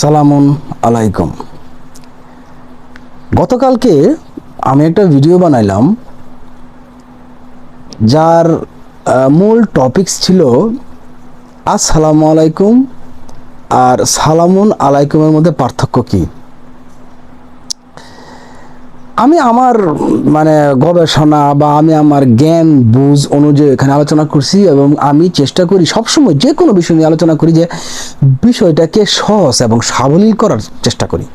আসসালামুন আলাইকুম। গতকালকে আমি একটা ভিডিও বানাইলাম, যার মূল টপিকস ছিল আসসালামু আলাইকুম আর সালামুন আলাইকুমের মধ্যে পার্থক্য কি। আমি আমার মানে গবেষণা বা আমি আমার জ্ঞান, বুঝ অনুযায়ী এখানে আলোচনা করছি এবং আমি চেষ্টা করি সবসময় যে কোনো বিষয় নিয়ে আলোচনা করি যে বিষয়টাকে সহজ এবং সাবলীল করার চেষ্টা করি।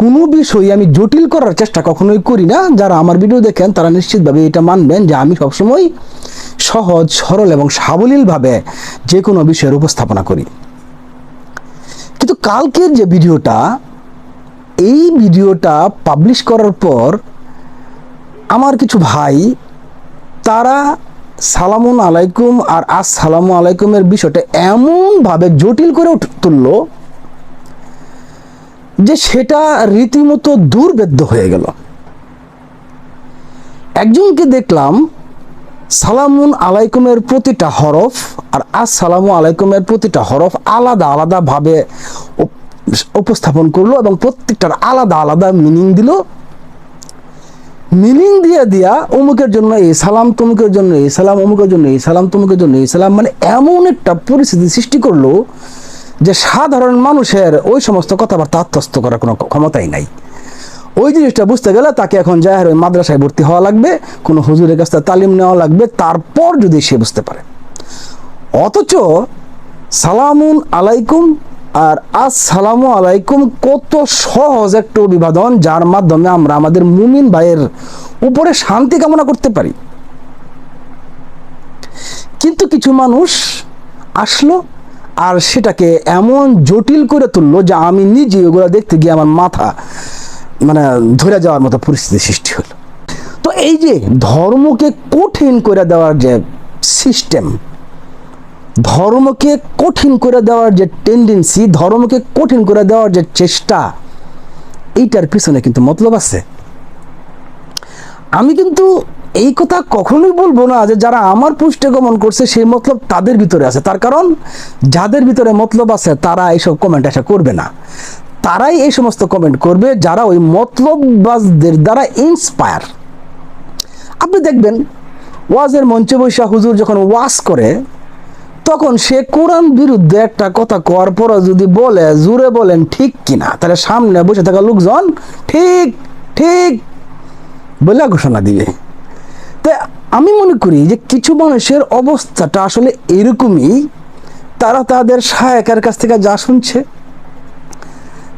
কোনো বিষয় আমি জটিল করার চেষ্টা কখনোই করি না। যারা আমার ভিডিও দেখেন তারা নিশ্চিতভাবে এটা মানবেন যে আমি সবসময় সহজ, সরল এবং সাবলীলভাবে যে কোনো বিষয়ের উপস্থাপনা করি। কিন্তু কালকের যে ভিডিওটা এই ভিডিওটা পাবলিশ করার পর আমার কিছু ভাই, তারা সালামুন আলাইকুম আর আসসালামু আলাইকুমের বিষয়টা এমনভাবে জটিল করে তুললো যে সেটা রীতিমতো দুর্বেদ্য হয়ে গেল। একজনকে দেখলাম সালামুন আলাইকুমের প্রতিটা হরফ আর আসসালামু আলাইকুমের প্রতিটা হরফ আলাদা আলাদা ভাবে উপ- উপস্থাপন করল এবং প্রত্যেকটার আলাদা আলাদা মিনিং দিল। মিনিং দিয়ে দিয়া অমুকের জন্য এই সালাম তমুকের জন্য এই সালাম, অমুকের জন্য এই সালাম, তমুকের জন্য এই সালাম মানে এমন একটা পরিস্থিতি সৃষ্টি করল যে সাধারণ মানুষের ওই সমস্ত কথাবার্তা আত্মস্থ করার কোনো ক্ষমতাই নাই। ওই জিনিসটা বুঝতে গেলে তাকে এখন জাহের ওই মাদ্রাসায় ভর্তি হওয়া লাগবে, কোনো হুজুরের কাছ থেকে তালিম নেওয়া লাগবে, তারপর যদি সে বুঝতে পারে। অথচ সালামুন আলাইকুম আর আসসালামু আলাইকুম, কত সহজ একটা অভিবাদন, যার মাধ্যমে আমরা আমাদের মুমিন ভাইয়ের উপরে শান্তি কামনা করতে পারি। কিন্তু কিছু মানুষ আসলো আর সেটাকে এমন জটিল করে তুললো যে আমি নিজে ওগুলো দেখতে গিয়ে আমার মাথা মানে ধরে যাওয়ার মতো পরিস্থিতি সৃষ্টি হলো। তো এই যে ধর্মকে কঠিন করে দেওয়ার যে সিস্টেম ধর্মকে কঠিন করে দেওয়ার যে টেন্ডেন্সি ধর্মকে কঠিন করে দেওয়ার যে চেষ্টা, এইটার পিছনে কিন্তু মতলব আছে। আমি কিন্তু এই কথা কখনোই বলব না যে যারা আমার পুষ্টে গমন করছে, সেই মতলব তাদের ভিতরে আছে। তার কারণ, যাদের ভিতরে মতলব আছে, তারা এইসব কমেন্ট আসা করবে না। তারাই এই সমস্ত কমেন্ট করবে যারা ওই মতলববাজদের দ্বারা ইন্সপায়ার আপনি দেখবেন, ওয়াজের মঞ্চে বৈশা হুজুর যখন ওয়াজ করে তখন সে কোরআন বিরুদ্ধে একটা কথা কওয়ার পরও যদি বলে, জুড়ে বলেন, ঠিক কিনা তাহলে সামনে বসে থাকা লোকজন, ঠিক ঠিক, বলে ঘোষণা দিবে। তাই আমি মনে করি যে কিছু মানুষের অবস্থাটা আসলে এরকমই। তারা তাদের সহায়কের কাছ থেকে যা শুনছে,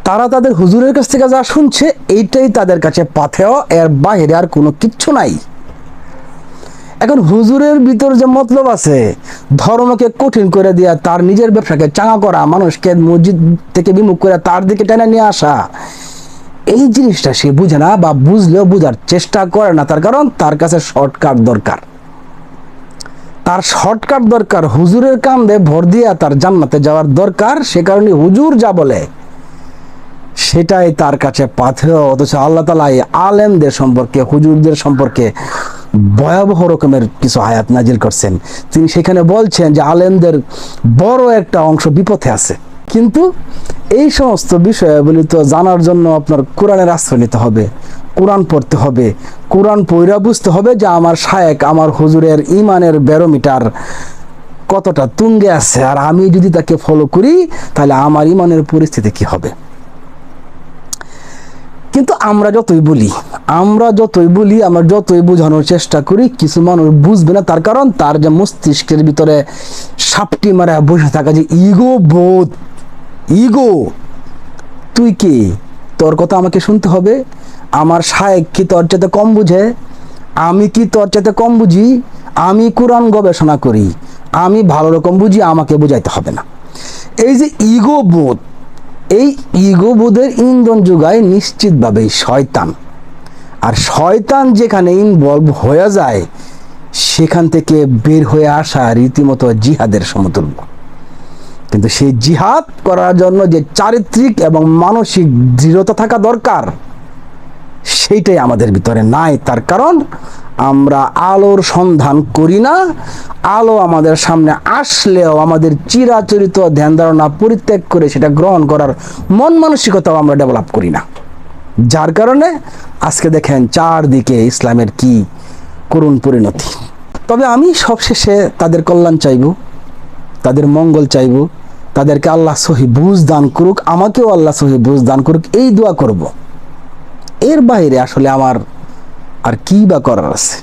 তারা তাদের হুজুরের কাছ থেকে যা শুনছে, এইটাই তাদের কাছে পাথেয়। এর বাইরে আর কোনো কিচ্ছু নাই। এখন হুজুরের ভিতর যে মতলব আছে, ধর্মকে কঠিন করে দেওয়া তার নিজের ব্যবসাকে চাঙা করা, মানুষকে মসজিদ থেকে বিমুখ করে তার দিকে টেনে নিয়ে আসা, এই জিনিসটা সে বুঝে না বা বুঝলেও বুঝার চেষ্টা করে না, তার কারণ তার কাছে শর্টকাট দরকার। তার শর্টকাট দরকার, হুজুরের কান্দে ভর দিয়া তার জান্নাতে যাওয়ার দরকার, সে কারণে হুজুর যা বলে, সেটাই তার কাছে পাথেয়, অথচ আল্লাহ তালা আলেমদের সম্পর্কে, হুজুরদের সম্পর্কে ভয়াবহ রকমের কিছু আয়াত নাজিল করছেন। তিনি সেখানে বলছেন যে আলেমদের বড় একটা অংশ বিপথে আছে। কিন্তু এই সমস্ত বিষয়াবলী তো জানার জন্য আপনার কোরআনের আশ্রয় নিতে হবে, কোরআন পড়তে হবে, কোরআন পইরা বুঝতে হবে যে আমার শায়েক, আমার হুজুরের ইমানের ব্যারোমিটার কতটা তুঙ্গে আছে। আর আমি যদি তাকে ফলো করি, তাহলে আমার ইমানের পরিস্থিতি কি হবে? কিন্তু আমরা যতই বলি, আমরা যতই বলি, আমরা যতই বোঝানোর চেষ্টা করি, কিছু মানুষ বুঝবে না তার কারণ তার যে মস্তিষ্কের ভিতরে সাপটি মারা বসে থাকা যে ইগো বোধ, ইগো। তুই কি? তোর কথা আমাকে শুনতে হবে। আমার শায়েক কি তোর চাইতে কম বুঝে? আমি কি তোর চাইতে কম বুঝি? আমি কোরআন গবেষণা করি। আমি ভালো রকম বুঝি, আমাকে বুঝাইতে হবে না। এই যে ইগো বোধ এই ইগোবোধের ইন্ধন যোগায় নিশ্চিতভাবেই শয়তান। আর শয়তান যেখানে ইনভলভ হয়ে যায়, সেখান থেকে বের হয়ে আসা রীতিমতো জিহাদের সমতুল্য। কিন্তু সেই জিহাদ করার জন্য যে চারিত্রিক এবং মানসিক দৃঢ়তা থাকা দরকার সেইটাই আমাদের ভিতরে নাই। তার কারণ আমরা আলোর সন্ধান করি না। আলো আমাদের সামনে আসলেও আমাদের চিরাচরিত ধ্যান ধারণা পরিত্যাগ করে সেটা গ্রহণ করার মন মানসিকতাও আমরা ডেভেলপ করি না। যার কারণে আজকে দেখেন চারদিকে ইসলামের কি করুণ পরিণতি। তবে আমি সবশেষে তাদের কল্যাণ চাইব, তাদের মঙ্গল চাইব, তাদেরকে আল্লাহ সহি বুঝ দান করুক, আমাকেও আল্লাহ সহি বুঝ দান করুক, এই দোয়া করব। এর বাইরে আসলে আমার আর কি বা করার আছে?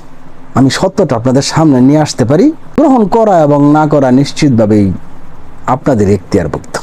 আমি সত্যটা আপনাদের সামনে নিয়ে আসতে পারি। গ্রহণ করা এবং না করা নিশ্চিতভাবেই আপনাদের এখতিয়ারভুক্ত।